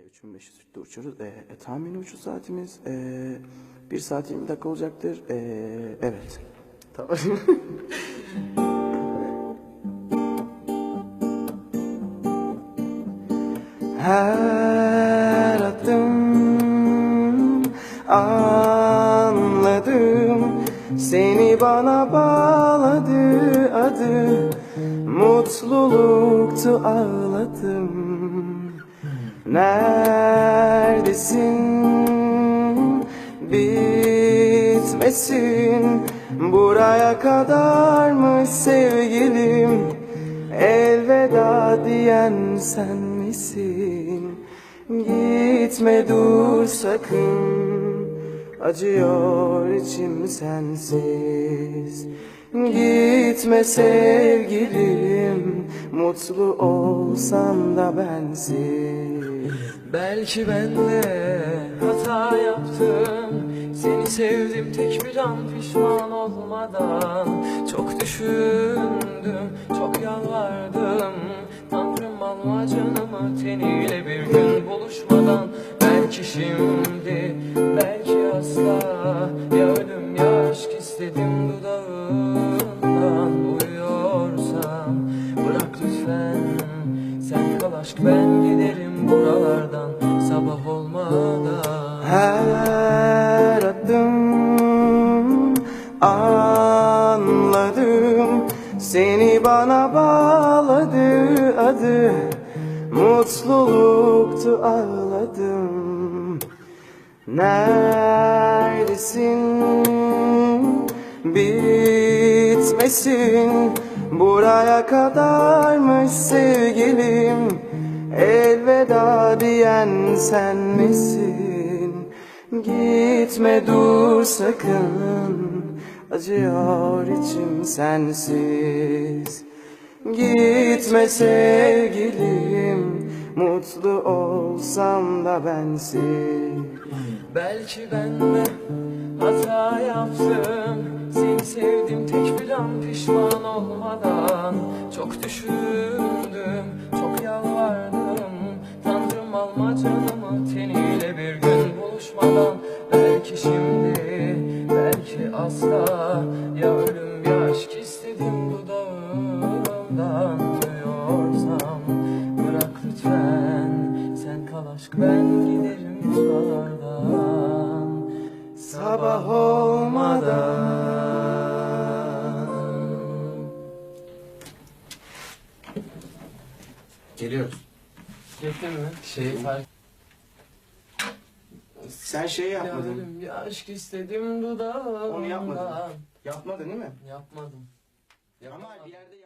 E, 3500 Türk'te uçuyoruz. E, e, tahmini uçuş saatimiz e, 1 saat 20 dakika olacaktır. E, evet. Tamam. Her adım anladım Seni bana bağladı adı Mutluluktu ağladım Neredesin? Bitmesin. Buraya kadarmış sevgilim? Elveda diyen sen misin? Gitme dur sakın. Acıyor içim sensiz. Gitme sevgilim. Mutlu olsam da bensiz Belki ben de hata yaptım. Seni sevdim tek bir an pişman olmadan. Çok düşündüm, çok yalvardım. Tanrım alma canımı teniyle bir gün buluşmadan. Belki şimdi, belki asla buralardan Sabah olmadan. Her adım anladım Seni bana bağladı adı. Mutluluktu ağladım. Neredesin? Bitmesin. Buraya kadarmış sevgilim Elveda diyen sen misin? Gitme dur sakın. Acıyor içim sensiz. Gitme sevgilim. Mutlu olsam da bensiz. Belki ben de hata yaptım. Seni sevdim tek bir an pişman olmadan. Çok düşündüm, çok yalvardım asla. Ya ölüm ya aşk istedim dudağımdan Duyuyorsam bırak lütfen. Sen kal aşk ben giderim buralardan Sabah olmadan. Geliyoruz. Mi? Şey fark Sen şey Ya yapmadın. ölüm ya aşk istedim dudağımdan Onu yapmadın. Yapmadın değil mi? Yapmadım. Ama bir yerde